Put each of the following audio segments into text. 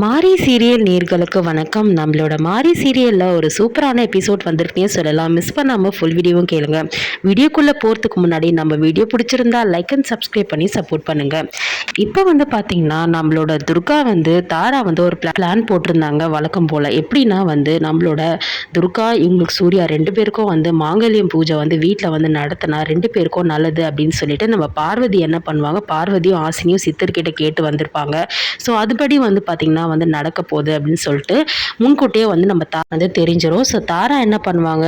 மாரி சீரியல் நேர்களுக்கு வணக்கம். நம்மளோட மாரி சீரியலில் ஒரு சூப்பரான எபிசோட் வந்திருக்கே சொல்லலாம். மிஸ் பண்ணாமல் ஃபுல் வீடியோவும் கேளுங்க. வீடியோக்குள்ளே போகிறதுக்கு முன்னாடி நம்ம வீடியோ பிடிச்சிருந்தா லைக் அண்ட் சப்ஸ்கிரைப் பண்ணி சப்போர்ட் பண்ணுங்கள் இப்போ வந்து பார்த்தீங்கன்னா நம்மளோட துர்கா வந்து தாரா வந்து ஒரு பிளான் போட்டிருந்தாங்க வழக்கம் போல். எப்படின்னா வந்து நம்மளோட துர்கா இவங்களுக்கு சூர்யா ரெண்டு பேருக்கும் வந்து மாங்கல்யம் பூஜை வந்து வீட்டில் வந்து நடத்தினா ரெண்டு பேருக்கும் நல்லது அப்படின்னு சொல்லிட்டு நம்ம பார்வதி என்ன பண்ணுவாங்க? பார்வதியும் ஆசினியும் சித்தர்கிட்ட கேட்டு வந்திருப்பாங்க. ஸோ அதுபடி வந்து பார்த்திங்கன்னா வந்து நடக்க போகுது அப்படின்னு சொல்லிட்டு முன்கூட்டியே வந்து நம்ம தா வந்து தெரிஞ்சிடும் ஸோ தாரா என்ன பண்ணுவாங்க?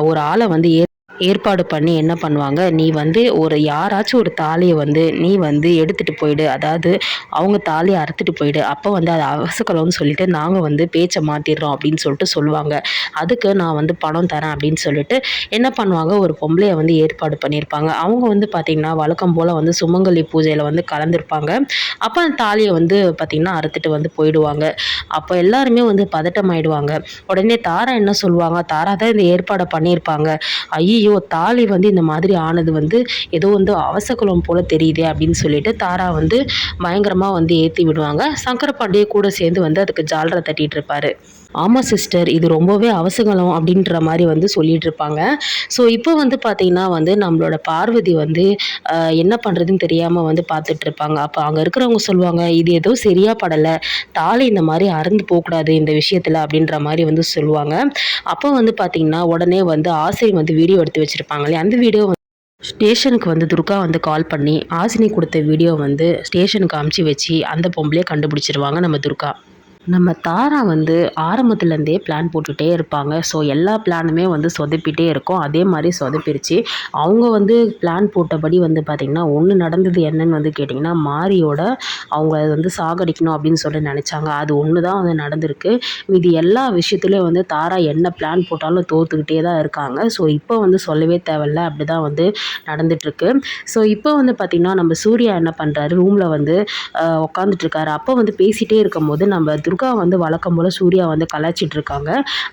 ஒரு ஆளை வந்து ஏ ஏற்பாடு பண்ணி என்ன பண்ணுவாங்க? நீ வந்து ஒரு யாராச்சும் ஒரு தாலியை வந்து நீ வந்து எடுத்துகிட்டு போயிடு. அதாவது அவங்க தாலியை அறுத்துட்டு போயிடு. அப்போ வந்து அது அவசக்கலம்னு சொல்லிட்டு நாங்கள் வந்து பேச்சை மாற்றிடுறோம் அப்படின்னு சொல்லிட்டு சொல்லுவாங்க. அதுக்கு நான் வந்து பணம் தரேன் அப்படின்னு சொல்லிட்டு என்ன பண்ணுவாங்க? ஒரு பொம்பளையை வந்து ஏற்பாடு பண்ணியிருப்பாங்க. அவங்க வந்து பார்த்திங்கன்னா வழக்கம் போல் வந்து சுமங்கலி பூஜையில் வந்து கலந்துருப்பாங்க. அப்போ அந்த தாலியை வந்து பார்த்திங்கன்னா அறுத்துட்டு வந்து போயிடுவாங்க. அப்போ எல்லாருமே வந்து பதட்டம் ஆயிடுவாங்க உடனே தாரா என்ன சொல்லுவாங்க? தாரா தான் இந்த ஏற்பாடை பண்ணியிருப்பாங்க. ஐயோ ஐயோ தாலி வந்து இந்த மாதிரி ஆனது வந்து ஏதோ வந்து அவசகுலம் போல் தெரியுதே அப்படின்னு சொல்லிட்டு தாரா வந்து பயங்கரமாக வந்து ஏற்றி விடுவாங்க. சங்கரபாண்டியை கூட சேர்ந்து வந்து அதுக்கு ஜாலரை தட்டிட்டு இருப்பாரு. ஆமாம் சிஸ்டர் இது ரொம்பவே அவசகலம் அப்படின்ற மாதிரி வந்து சொல்லிட்டு இருப்பாங்க ஸோ இப்போ வந்து பார்த்திங்கன்னா வந்து நம்மளோட பார்வதி வந்து என்ன பண்ணுறதுன்னு தெரியாமல் வந்து பார்த்துட்டு இருப்பாங்க அப்போ அங்கே இருக்கிறவங்க சொல்லுவாங்க இது ஏதோ சரியாக படலை. தாலி இந்த மாதிரி அறந்து போகக்கூடாது இந்த விஷயத்தில் அப்படின்ற மாதிரி வந்து சொல்லுவாங்க. அப்போ வந்து பார்த்திங்கன்னா உடனே வந்து ஆசை வந்து வீடியோ எடுத்து வச்சுருப்பாங்க இல்லையா? அந்த வீடியோ ஸ்டேஷனுக்கு வந்து துர்கா வந்து கால் பண்ணி ஆசினி கொடுத்த வீடியோ வந்து ஸ்டேஷனுக்கு அமுச்சு வச்சு அந்த பொம்பளையே கண்டுபிடிச்சிருவாங்க நம்ம துர்கா. நம்ம தாரா வந்து ஆரம்பத்துலேருந்தே பிளான் போட்டுகிட்டே இருப்பாங்க. ஸோ எல்லா பிளானுமே வந்து சொதப்பிட்டே இருக்கும். அதே மாதிரி சொதப்பிருச்சு. அவங்க வந்து பிளான் போட்டபடி வந்து பார்த்திங்கன்னா ஒன்று நடந்தது என்னன்னு வந்து கேட்டிங்கன்னா மாரியோட அவங்க வந்து சாகடிக்கணும் அப்படின்னு சொல்லி நினச்சாங்க. அது ஒன்று தான் வந்து நடந்திருக்கு. இது எல்லா விஷயத்துலேயும் வந்து தாரா என்ன பிளான் போட்டாலும் தோற்றுக்கிட்டே தான் இருக்காங்க. ஸோ இப்போ வந்து சொல்லவே தேவையில்ல. அப்படி தான் வந்து நடந்துகிட்ருக்கு ஸோ இப்போ வந்து பார்த்திங்கன்னா நம்ம சூர்யா என்ன பண்ணுறாரு ரூமில் வந்து உட்காந்துட்ருக்காரு அப்போ வந்து பேசிகிட்டே இருக்கும்போது நம்ம துர்கா வந்து வழக்கம் போல் சூர்யா வந்து கலாய்ச்சிட்டு இருக்காங்க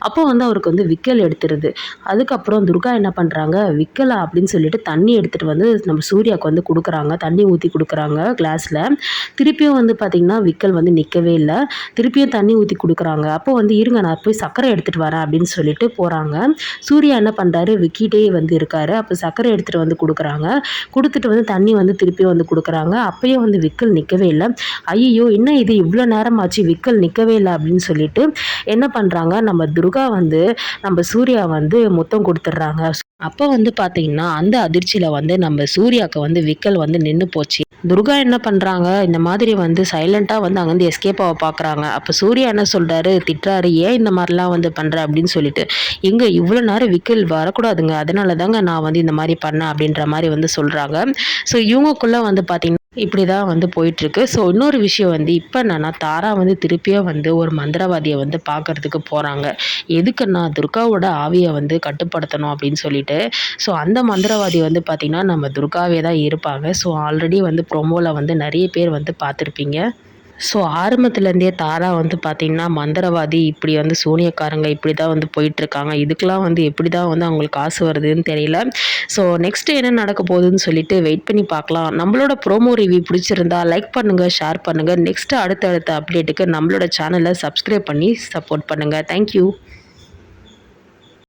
அப்போ வந்து அவருக்கு வந்து விக்கல் எடுத்துருது. அதுக்கப்புறம் துர்கா என்ன பண்ணுறாங்க விக்கலா அப்படின்னு சொல்லிட்டு தண்ணி எடுத்துகிட்டு வந்து நம்ம சூர்யாவுக்கு வந்து கொடுக்குறாங்க. தண்ணி ஊற்றி கொடுக்குறாங்க கிளாஸில். திருப்பியும் வந்து பார்த்திங்கன்னா விக்கல் வந்து நிற்கவே இல்லை. திருப்பியும் தண்ணி ஊற்றி கொடுக்குறாங்க. அப்போ வந்து இருங்க நான் போய் சர்க்கரை எடுத்துகிட்டு வரேன் அப்படின்னு சொல்லிட்டு போகிறாங்க சூர்யா என்ன பண்ணுறாரு விக்கிட்டே வந்து இருக்காரு. அப்போ சர்க்கரை எடுத்துகிட்டு வந்து கொடுக்குறாங்க. கொடுத்துட்டு வந்து தண்ணி வந்து திருப்பியும் வந்து கொடுக்குறாங்க. அப்போயே வந்து விக்கல் நிற்கவே இல்லை. ஐயோ என்ன இது? இவ்வளோ நேரம் ஆச்சு விக்கல் நிற்கவே இல்லை அப்படின்னு சொல்லிட்டு என்ன பண்ணுறாங்க நம்ம துர்கா வந்து நம்ம சூர்யா வந்து முத்தம் கொடுத்துட்றாங்க. அப்போ வந்து பார்த்தீங்கன்னா அந்த அதிர்ச்சியில் வந்து நம்ம சூர்யாவுக்கு வந்து விக்கல் வந்து நின்று போச்சு. துர்கா என்ன பண்ணுறாங்க இந்த மாதிரி வந்து சைலண்ட்டாக வந்து அங்கேருந்து எஸ்கேப் ஆக பார்க்குறாங்க அப்போ சூர்யா என்ன சொல்கிறாரு திட்டுறாரு ஏன் இந்த மாதிரிலாம் வந்து பண்ணுற அப்படின்னு சொல்லிட்டு. எங்கே இவ்வளோ நேரம் விக்கல் வரக்கூடாதுங்க. அதனால தாங்க நான் வந்து இந்த மாதிரி பண்ணேன் அப்படின்ற மாதிரி வந்து சொல்கிறாங்க ஸோ இவங்கக்குள்ளே வந்து பார்த்திங்கன்னா இப்படி தான் வந்து போயிட்டுருக்கு. ஸோ இன்னொரு விஷயம் வந்து இப்போ என்னென்னா தாரா வந்து திருப்பியும் வந்து ஒரு மந்திரவாதியை வந்து பார்க்கறதுக்கு போகிறாங்க எதுக்குன்னா துர்காவோட ஆவியை வந்து கட்டுப்படுத்தணும் அப்படின்னு சொல்லிட்டு. ஸோ அந்த மந்திரவாதி வந்து பார்த்திங்கன்னா நம்ம துர்காவே தான் இருப்பாங்க. ஸோ ஆல்ரெடி வந்து ப்ரொமோவில் வந்து நிறைய பேர் வந்து பார்த்துருப்பீங்க. ஸோ ஆரம்பத்துலேருந்தே தாரா வந்து பார்த்திங்கன்னா மந்திரவாதி இப்படி வந்து சூனியக்காரங்க இப்படி தான் வந்து போயிட்டுருக்காங்க. இதுக்கெலாம் வந்து எப்படி தான் வந்து அவங்களுக்கு காசு வருதுன்னு தெரியல. ஸோ நெக்ஸ்ட்டு என்ன நடக்க போகுதுன்னு சொல்லிட்டு வெயிட் பண்ணி பார்க்கலாம். நம்மளோட ப்ரோமோ ரிவ்யூ பிடிச்சிருந்தா லைக் பண்ணுங்கள் ஷேர் பண்ணுங்கள் நெக்ஸ்ட்டு அடுத்தடுத்த அப்டேட்டுக்கு நம்மளோட சேனலை சப்ஸ்கிரைப் பண்ணி சப்போர்ட் பண்ணுங்கள் தேங்க்யூ